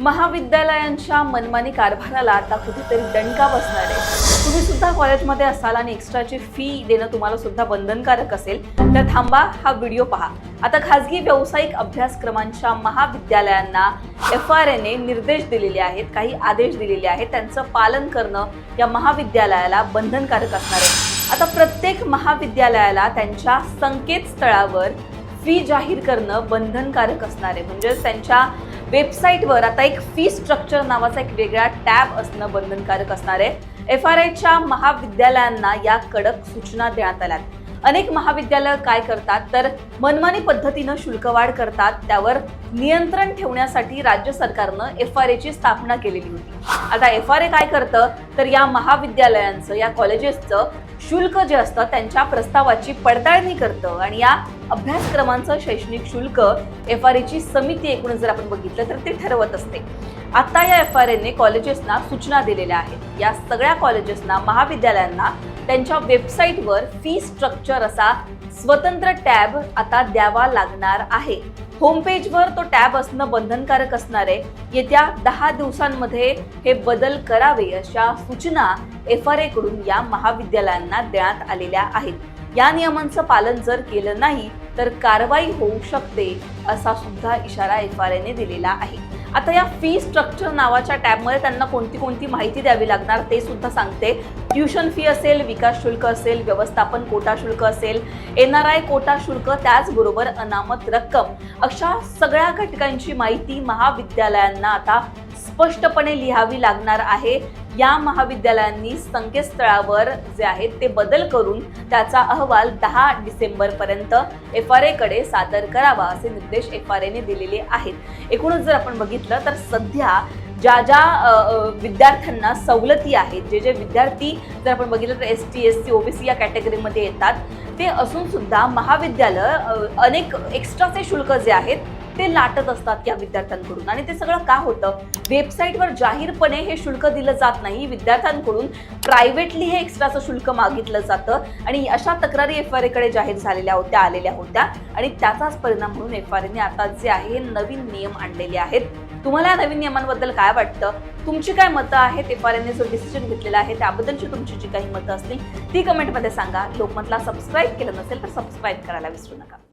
महाविद्यालयांच्या मनमानी कारभाराला आता कुठेतरी दणका बसणार आहे. तुम्ही सुद्धा कॉलेजमध्ये असाल आणि एक्स्ट्राची फी देणं तुम्हाला सुद्धा बंधनकारक असेल तर थांबा हा व्हिडिओ पहा. आता खासगी व्यावसायिक अभ्यासक्रमांच्या महाविद्यालयांना एफ आर एने निर्देश दिलेले आहेत काही आदेश दिलेले आहेत. त्यांचं पालन करणं या महाविद्यालयाला बंधनकारक असणार आहे. आता प्रत्येक महाविद्यालयाला त्यांच्या संकेतस्थळावर फी जाहीर करणं बंधनकारक असणार आहे. म्हणजेच त्यांच्या वेबसाईटवर आता एक फी स्ट्रक्चर नावाचा एक वेगळा टॅब असणं बंधनकारक असणार आहे. एफ आर आयच्या महाविद्यालयांना या कडक सूचना देण्यात आल्यात. अनेक महाविद्यालय काय करतात? तर मनमानी पद्धतीनं शुल्कवाढ करतात. त्यावर नियंत्रण ठेवण्यासाठी राज्य सरकारनं एफ आर एची स्थापना केलेली होती. आता एफ आर ए काय करतं? तर या महाविद्यालयांचं या कॉलेजेसचं शुल्क जे असतं त्यांच्या प्रस्तावाची पडताळणी करतं. आणि या अभ्यासक्रमांचं शैक्षणिक शुल्क एफ आर एची समिती एकूण जर आपण बघितलं तर ते ठरवत असते. आता या एफ आर एने कॉलेजेसना सूचना दिलेल्या आहेत. या सगळ्या कॉलेजेसना महाविद्यालयांना त्यांच्या वेबसाईटवर फी स्ट्रक्चर असा स्वतंत्र टॅब आता द्यावा लागणार आहे. होमपेजवर तो टॅब असणं बंधनकारक असणार आहे. येत्या दहा दिवसांमध्ये हे बदल करावे अशा सूचना एफ आरकडून या महाविद्यालयांना देण्यात आलेल्या आहेत. या नियमांचं पालन जर केलं नाही तर कारवाई होऊ शकते असा सुद्धा इशारा एफ आर एने दिलेला आहे. आता या फी स्ट्रक्चर नावाच्या टॅबमध्ये त्यांना कोणती कोणती माहिती द्यावी लागणार ते सुद्धा सांगते. ट्युशन फी असेल विकास शुल्क असेल व्यवस्थापन कोटा शुल्क असेल एन आर आय कोटा शुल्क त्याचबरोबर अनामत रक्कम. अशा सगळ्या घटकांची माहिती महाविद्यालयांना आता स्पष्टपणे लिहावी लागणार आहे. या महाविद्यालयांनी संकेतस्थळावर जे आहेत ते बदल करून त्याचा अहवाल दहा डिसेंबरपर्यंत एफ आर एकडे सादर करावा असे निर्देश एफ आर एने दिलेले आहेत. एकूणच जर आपण बघितलं तर सध्या ज्या ज्या विद्यार्थ्यांना सवलती आहेत जे जे विद्यार्थी जर आपण बघितलं तर S T S C OBC या कॅटेगरीमध्ये येतात ते असून सुद्धा महाविद्यालय अनेक एक्स्ट्राचे शुल्क जे आहेत ते लाटत असतात या विद्यार्थ्यांकडून. आणि ते सगळं का होतं? वेबसाईटवर जाहीरपणे हे शुल्क दिलं जात नाही. विद्यार्थ्यांकडून प्रायव्हेटली हे एक्स्ट्राचं शुल्क मागितलं जातं. आणि अशा तक्रारी एफ आर एकडे जाहीर झालेल्या होत्या आलेल्या होत्या. आणि त्याचाच परिणाम म्हणून एफ आर ने आता जे आहे नवीन नियम आणलेले आहेत. तुम्हाला या नवीन नियमांबद्दल काय वाटतं? तुमची काय मतं आहेत? एफ आर एने जो डिसिजन घेतलेला आहे त्याबद्दलची तुमची जी काही मतं असतील ती कमेंटमध्ये सांगा. लोकमतला सबस्क्राईब केलं नसेल तर सबस्क्राईब करायला विसरू नका.